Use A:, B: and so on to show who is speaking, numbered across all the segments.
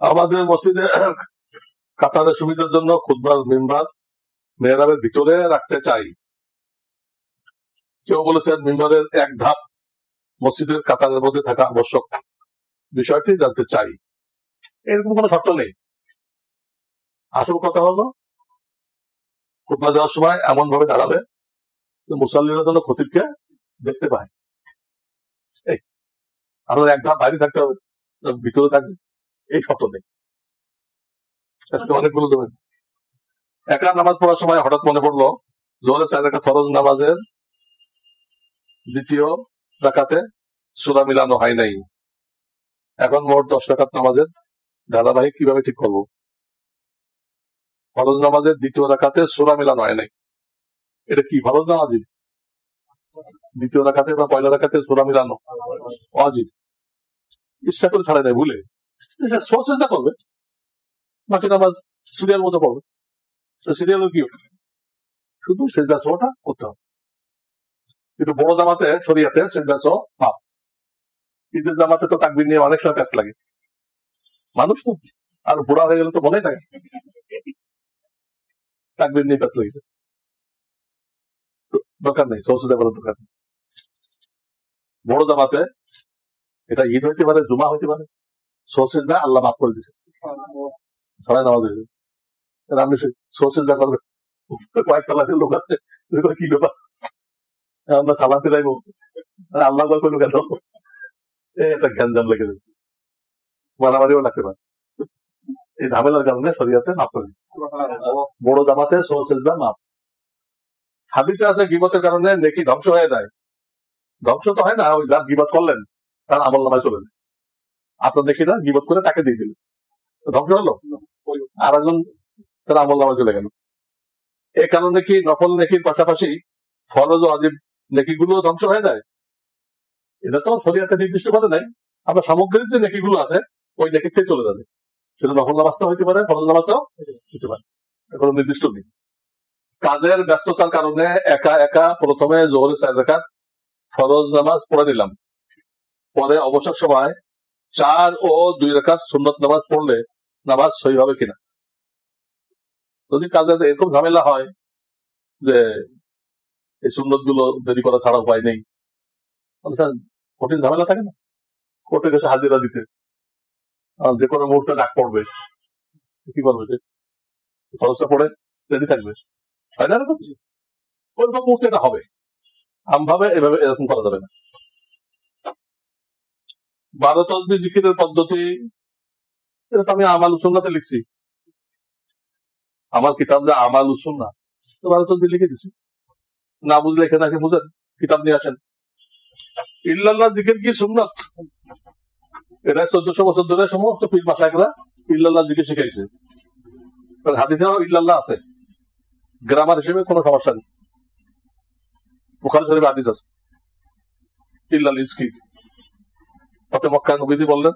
A: আমাদের মসজিদে কাতারের সুবিধার জন্য খুদবার মেম্বার মেহরাবের ভিতরে রাখতে চাই। কেউ বলেছেন মেম্বারের এক ধাপ মসজিদের কাতারের মধ্যে থাকা আবশ্যক। বিষয়টি জানতে চাই। এরকম কোনো শর্ত নেই। আসল কথা হলো খুদবা দেওয়ার সময় এমন ভাবে দাঁড়াবে মুসল্লিরা যেন খতিবকে দেখতে পায়। এই এক ধাপ বাইরে থাকতে হবে, ভিতরে থাকবে। এই আজকে অনেকগুলো জমে একা নামাজ পড়ার সময় হঠাৎ মনে পড়ল জোহরের চার রেখা ফরজ নামাজের দ্বিতীয় রাকাতে সুরা মিলানো হয় নাই। এখন মোট দশ রাকাত নামাজের ধারাবাহিক কীভাবে ঠিক করব? ফরজ নামাজের দ্বিতীয় রাকাতে সুরা মিলানো হয় নাই। এটা কি ফরজ নামাজি দ্বিতীয় রাকাতে বা পয়লা রাকাতে সুরা মিলানো অজিব। ইচ্ছা করে ছাড়াই নাই ভুলে। সোচেষ্টা করবে। বাকি নামাজ সিরিয়াল মতো পড়বে। সিরিয়াল কি শুধু সেজদা সোটা করতে হবে। কিন্তু বড় জামাতে, শরিয়াতে সেজদা সো পাপ। ঈদের জামাতে তো তাকবির নিয়ে অনেক সময় প্যাচ লাগে। মানুষ তো, আর বুড়া হয়ে গেলে তো মনেই থাকে। তাকবির নিয়ে প্যাচ লাগে। তো দরকার নেই সহসুদা করার দরকার নেই। বড় জামাতে, এটা ঈদ হইতে পারে, জুমা হইতে পারে। সোসেজ না, আল্লাহ মাফ করে নামাজ হয়ে তাহলে আপনি করবেন? লোক আছে কি ব্যাপার? আমরা সালাম আল্লাহ গ্যাঞ্জাম লেগে যাবে। মারামারিও লাগতে পারে। এই ঝামেলার কারণে শরীয়তে মাফ করে দিচ্ছে বড় জামাতে সোসেজদা মাফ। হাদিসে আছে, গিবতের কারণে নেকি ধ্বংস হয়ে যায়। ধ্বংস তো হয় না, ওই যার গিবত করলেন, তার আমল নামায় চলে যায়। আপনার দেখি না, গিবত করে তাকে দিয়ে দিলেন। তো ধ্বংস হলো? আর একজন তার আমল নামায় চলে গেল। এ কারণে কি নফল নেকির পাশাপাশি ফরজ ও আজিব নেকিগুলো ধ্বংস হয়ে যায়। এটা তো শরীয়তে নির্দিষ্ট করে নাই। আমরা সামগ্রিক যে নেকিগুলো আছে, ওই নেকির থেকে চলে যাবে। সেটা নফল নামাজটা হইতে পারে, ফরজ নামাজটাও হইতে পারে। কোনো নির্দিষ্ট নেই। কাজের ব্যস্ততার কারণে একা একা প্রথমে জোহরের চার রেখাত ফরজ নামাজ পড়ে নিলাম। পরে অবসর সময় চার ও দুই রেখাত সুন্নত নামাজ পড়লে নামাজ সহি হবে কিনা? যদি কাজের এরকম ঝামেলা হয় যে এই সুন্নতগুলো দেরি করা ছাড়া উপায় নেই কঠিন ঝামেলা থাকে না? কোর্টে গেছে হাজিরা দিতে। যে কোনো মুহূর্তে ডাক পড়বে। কি করবে সে? খরচটা পড়ে, রেডি থাকবে। হয় না এরকম? ওইরকম মুহূর্তে এটা হবে। আমভাবে এভাবে এরকম করা যাবে না। বারো তসবি জিকিরের পদ্ধতি, এটা তো আমি আমাল উসুন্নাতে লিখছি। আমার কিতাব যে আমাল উসুন্না তো বারো তসবি লিখে দিছি। না বুঝলে এখানে এসে বুঝেন, কিতাব নিয়ে আসেন। ইল্লাল্লাহ জিকির কি সুন্নত? এটা চোদ্দশো বছর ধরে সমস্ত পীর মাসাকরা ইল্লাল্লাহ জিকির শিখাইছে। হাদিসেও ইল্লাল্লাহ আছে। গ্রামার হিসেবে কোনো সমস্যা নেই। বুখারি শরীফ হাদিস আছে। ইল্লাল ইসকির। অত মক্কা নবীজি বললেন,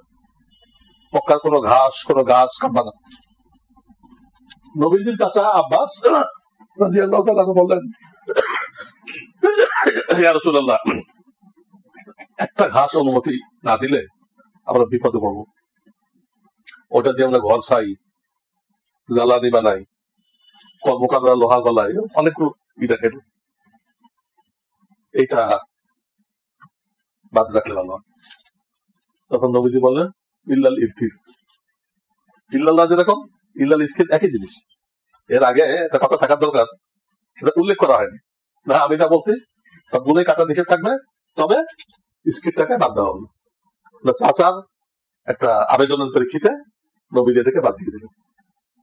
A: মক্কার কোনো ঘাস, কোনো গাছ কাটবা না। নবীজির চাচা আব্বাস বললেন একটা ঘাস অনুমতি না দিলে আমরা বিপদে পড়ব। ওটা দিয়ে আমরা ঘর ছাই, জ্বালানি বানাই কর্মকাররা লোহা গলায়, অনেকগুলো ই দেখে এইটা বাদ রাখলে ভালো। তখন নবীজি বললেন, ইল্লাল ইফতির ইল্লাল্লাহ যেরকম ইল্লাল ইস্কির একই জিনিস। এর আগে একটা কথা থাকার দরকার, সেটা উল্লেখ করা হয়নি। না, আমি যা বলছি সবগুলোই কাটা নিষেধ থাকবে, তবে স্কিপটাকে বাদ দেওয়া হলো। চাষার একটা আবেদনের প্রেক্ষিতে নবী এটাকে বাদ দিয়ে দিলেন।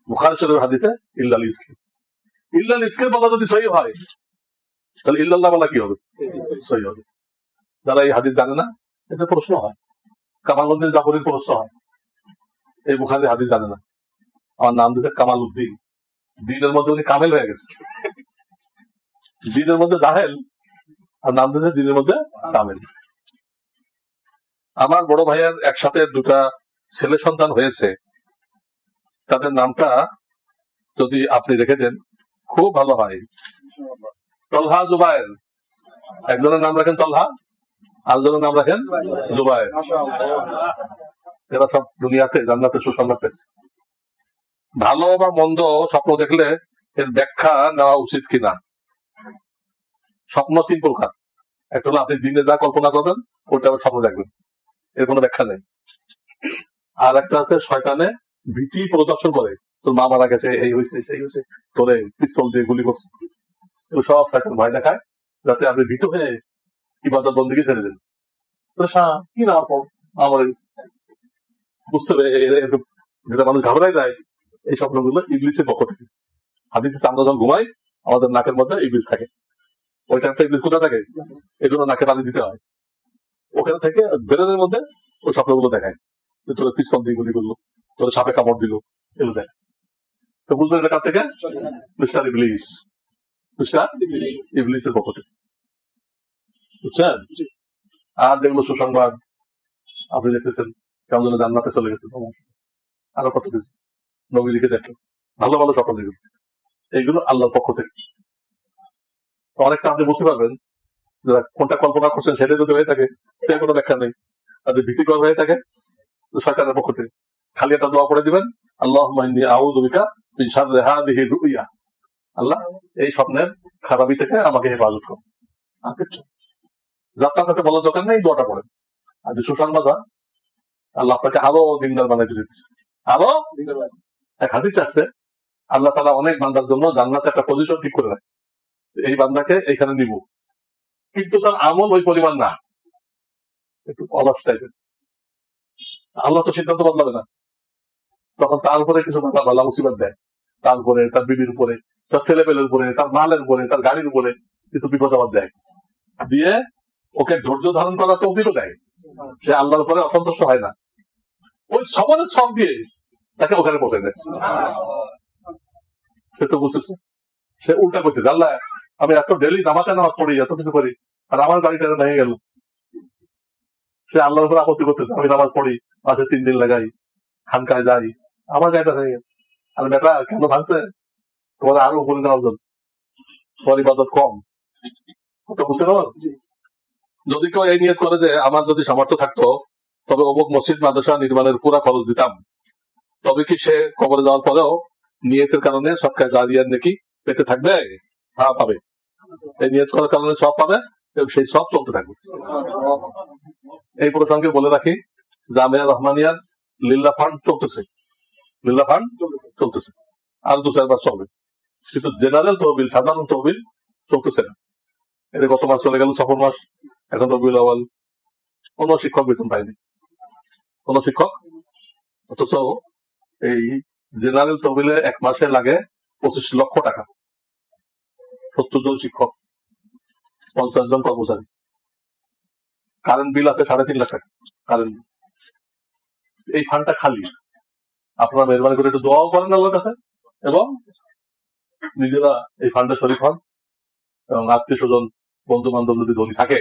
A: বুখারি শরীফ হাদিতে ইল্লাল ইস্কির ইল্লাল ইস্কির বলা যদি সহি হয়, তাহলে ইল্লাল্লাহ বলা কি হবে? সহি হবে। যারা এই হাদিস জানে না এতে প্রশ্ন হয়। কামাল উদ্দিন জাফরির প্রশ্ন হয় এই বুখারি হাদিস জানে না। আমার নাম দিয়েছে কামাল উদ্দিন দিনের মধ্যে উনি কামেল হয়ে গেছে। দিনের মধ্যে জাহেল, আর নাম দিয়েছে দিনের মধ্যে কামেল। আমার বড় ভাইয়ের একসাথে দুটা ছেলে সন্তান হয়েছে। তাদের নামটা যদি আপনি রেখে দেন, খুব ভালো হয়। তলহা জুবায়ের। একজনের নাম রাখেন তলহা। আরেকজনের নাম রাখেন জুবায়ের। এরা সব দুনিয়াতে জান্নাতে সুসংবাদ পেয়েছে। ভালো বা মন্দ স্বপ্ন দেখলে এর ব্যাখ্যা নেওয়া উচিত কিনা? স্বপ্ন তিন প্রকার। একটা হলো আপনি দিনে যা কল্পনা করবেন, ওটা আবার স্বপ্ন দেখবেন। এর কোনো ব্যাখ্যা নেই। আর একটা আছে, শয়তানে ভীতি প্রদর্শন করে, তোর মা মারা গেছে, এই হয়েছে, সেই হয়েছে, তোরে পিস্তল দিয়ে গুলি করছে। সব শয়তান ভয় দেখায়, যাতে আপনি ভীত হয়ে ইবাদত বন্দিকে ছেড়ে দেন। কি নামাজ পড়ো? আমার বুঝতে হবে যেটা মানুষ দেয় এই স্বপ্নগুলো ইংলিশের পক্ষ থেকে। হাদিসে আমরা যখন ঘুমাই আমাদের নাকের মধ্যে ইংলিশ থাকে। ওই টাইমটা ইংলিশ কোথায় থাকে? এই জন্য নাকে পানি দিতে হয়। ওখানে থেকে বেরেনের মধ্যে ওই স্বপ্নগুলো দেখায়। যে তোর পিস্তল দিয়ে গুলি করল তোর সাপে কামড় দিল এগুলো দেয় তো বুঝবেন এটা কার থেকে? মিস্টার ইবলিস। মিস্টার ইবলিসের পক্ষ থেকে। বুঝছেন? আর যেগুলো সুসংবাদ। আপনি দেখতেছেন, কেমন যেন জান্নাতে চলে গেছেন আরও কত কিছু। নবীজিকে দেখলেন ভালো ভালো স্বপ্ন যেগুলো এইগুলো আল্লাহর পক্ষ থেকে। তো অনেকটা আপনি বুঝতে পারবেন কোনটা কল্পনা করছেন সেটা যদি হয়ে থাকে সেটা কোনো ব্যাখ্যা নেই। যদি ভীতিকর হয়ে থাকে শয়তানের পক্ষ থেকে। খালি একটা দোয়া করে দিবেন আল্লাহ আল্লাহ, এই স্বপ্নের খারাপি থেকে আমাকে হেফাজত করো আর কিচ্ছু। যাত্রার কাছে বলার দরকার নেই দোয়াটা পড়েন। আর যে সুসংবাদ হয়, আল্লাহ আপনাকে আরও দিনদার বানাইতে দিতেছে। আরও এক হাদিস আছে আল্লাহ তালা অনেক বান্দার জন্য জান্নাতে একটা পজিশন ঠিক করে রাখে। এই বান্দাকে এখানে নিব। কিন্তু তার আমল ওই পরিমাণ না। একটু অলস টাইপের। আল্লাহ তো সিদ্ধান্ত বদলাবে না। তখন তার উপরে কিছু বালা মুসিবত দেয়। তার উপরে তার বিবির উপরে তার ছেলে পেলের উপরে তার মালের উপরে তার গাড়ির উপরে কিছু বিপদ আপদ দেয়। দিয়ে ওকে ধৈর্য ধারণ করা তো অভিজ্ঞ দেয় সে আল্লাহর উপরে অসন্তুষ্ট হয় না। ওই সবরের সব দিয়ে তাকে ওখানে পৌঁছে দেয়। সে তো বুঝতেছে। সে উল্টা করতে আল্লাহ, আমি এত ডেলি নামাতে নামাজ পড়ি, এত কিছু করি, আর আমার গাড়িটা ভেঙে গেল। সে আল্লাহর উপর আপত্তি করতে আমি নামাজ পড়ি, মাসে তিন দিন লাগাই, খানকায় যাই, আমার গাড়িটা ভেঙে গেল। আর বেটা কেন ভাঙছে? তোমার আরও উপরে নেওয়ার জন্য। তোমার ইবাদত কম। তো বুঝতে পারো যদি কেউ এই নিয়ত করে যে আমার যদি সামর্থ্য থাকতো, তবে অমুক মসজিদ, মাদ্রাসা নির্মাণের পুরা খরচ দিতাম। তবে কি সে কবরে যাওয়ার পরেও নিয়তের কারণে সবকায় জারিয়ার নাকি পেতে থাকবে? হ্যাঁ পাবে। এই নিয়ত করার কারণে সব পাবে, এবং সেই সব চলতে থাকবে। এই প্রসঙ্গে বলে রাখি, জামিয়া রহমানিয়ার লিল্লা ফান্ড চলতেছে। লিল্লা ফান্ড চলতেছে। আর দু চারবার চলবে। কিন্তু জেনারেল তহবিল, সাধারণ তহবিল চলতেছে না। এটা গত মাস চলে গেল সফর মাস, এখন রবিউল আওয়াল। কোন শিক্ষক বেতন পায়নি। কোন শিক্ষক? অথচ এই জেনারেল তহবিলে এক মাসে লাগে পঁচিশ লক্ষ টাকা। সত্তর জন শিক্ষক, পঞ্চাশ জন কর্মচারী। কারেন্ট বিল আছে সাড়ে তিন লাখ টাকা কারেন্ট বিল এই ফান্ডটা খালি। আপনারা মেহরবানি করে একটু দোয়াও করেন আল্লাহর কাছে এবং নিজেরা এই ফান্ডে শরীর হন এবং আত্মীয় স্বজন বন্ধু বান্ধব যদি ধনী থাকে